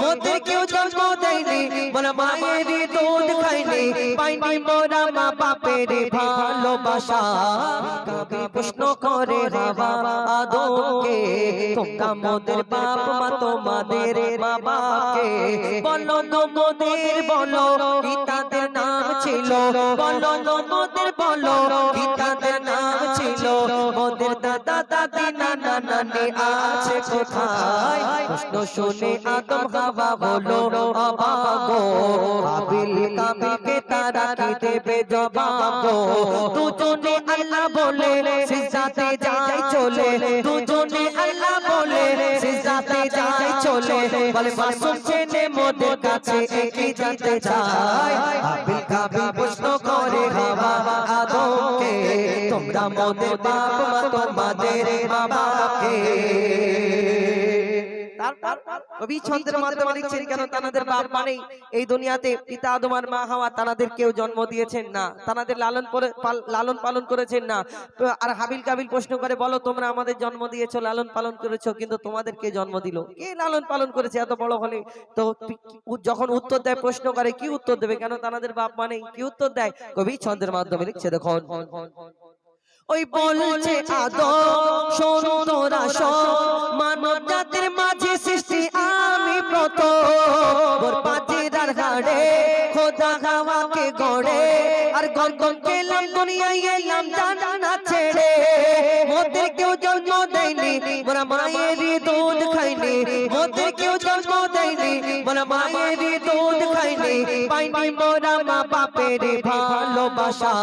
মোদের কেউ জন্ম দেয়নি বলে মায়ের দুধ খাইনি পাইনি মোরা মা বাপের ভালোবাসা। কবি প্রশ্ন করে বাবা আদমকে তোমরা মোদের বাপ মা, তোমাদের বাবাকে। বলো গো বলো কি নাম ছিল। বলো গো বলো কি নাম ছিল। মোদের দাদা, দাদি, নানা, নানি আছে কোথায়? প্রশ্ন শুনে আদম হাওয়া হলো অবাগো কাবিল কাবিলকে তারা কি দেবে জবাব? দুজনে আল্লাহ বলে, সিজদাতে যায় চলে। দুজনে আল্লাহ বলে, সিজদাতে যায় চলে। বলে, মাসুম ছেলে মোদের কাছে একই জানতে চায় কাবিল কাবিল প্রশ্ন মোদের বাপ মা তোমাদের বাবাকে কবি ছন্দের মাধ্যমে লিখছেন, কেন তানাদের বাপ মানেই এই দুনিয়াতে পিতা আদম আর মা হাওয়া তানাদের কেউ জন্ম দিয়েছেন না। তানাদের লালন লালন পালন করেছেন না। আর হাবিল কাবিল প্রশ্ন করে, বলো তোমরা আমাদের জন্ম দিয়েছ, লালন পালন করেছ, কিন্তু তোমাদের কে জন্ম দিল? কে লালন পালন করেছে এত বড় হলে? তো যখন উত্তর দেয়, প্রশ্ন করে, কি উত্তর দেবে? কেন তানাদের বাপ মানে? কি উত্তর দেয়? কবি ছন্দের মাধ্যমে লিখছে, দেখুন ওই বলছে আদম শোন তোরা শোন মানব জাতির মাঝে সৃষ্টি আমি ওর পাজিরার হাড়ে খোদা হাওয়াকে গড়ে। আর গর্গন কেলাম দুনিয়ায় এলাম জানা ছেড়ে। মোদের কেউ জন্ম দেয়নি মোরা মায়েরই দুধ খাইনি মোদের কেউ জন্ম দেয়নি মোরা মায়েরই দুধ পাইনি মোরা মা বাপের ভালোবাসা।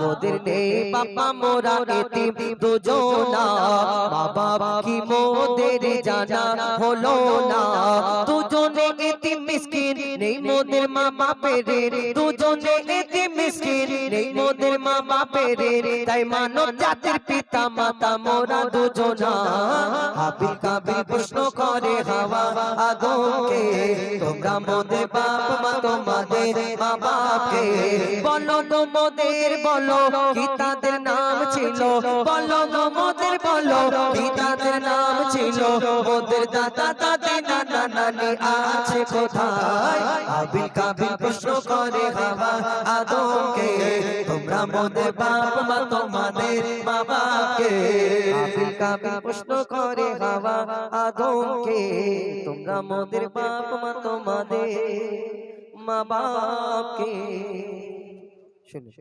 মোদের নে বাবা মোরা এতে দুজনা। বাবা কি মোদের জানা হলো না। দুজনে মিসকিন, নেই মোদের মা বাপের দুজনে এতিম মিসকিন, নেই মোদের মা বাপের তাই মানব জাতির পিতা, মাতা, মোরা দুজনা। হাবিল কাবিল প্রশ্ন করে হাওয়া আদমকে তোমরা মোদের বাপ, মা তোমাদের মা বাপকে। বলো গো মোদের, বলো কি তাদের নাম ছিল? বলো গো মোদের, বলো কি তাদের নাম ছিল মোদের দাদা দাদি, নানা, নানি আছে কোথায়? আবিল কাবিল প্রশ্ন করে হাওয়া আদমকে, তোমরা মোদের বাপ মা, তোমাদের বাবাকে। আবিল কাবিল প্রশ্ন করে হাওয়া আদমকে, তোমরা মোদের বাপ মা, তোমাদের মা বাপকে। শুনে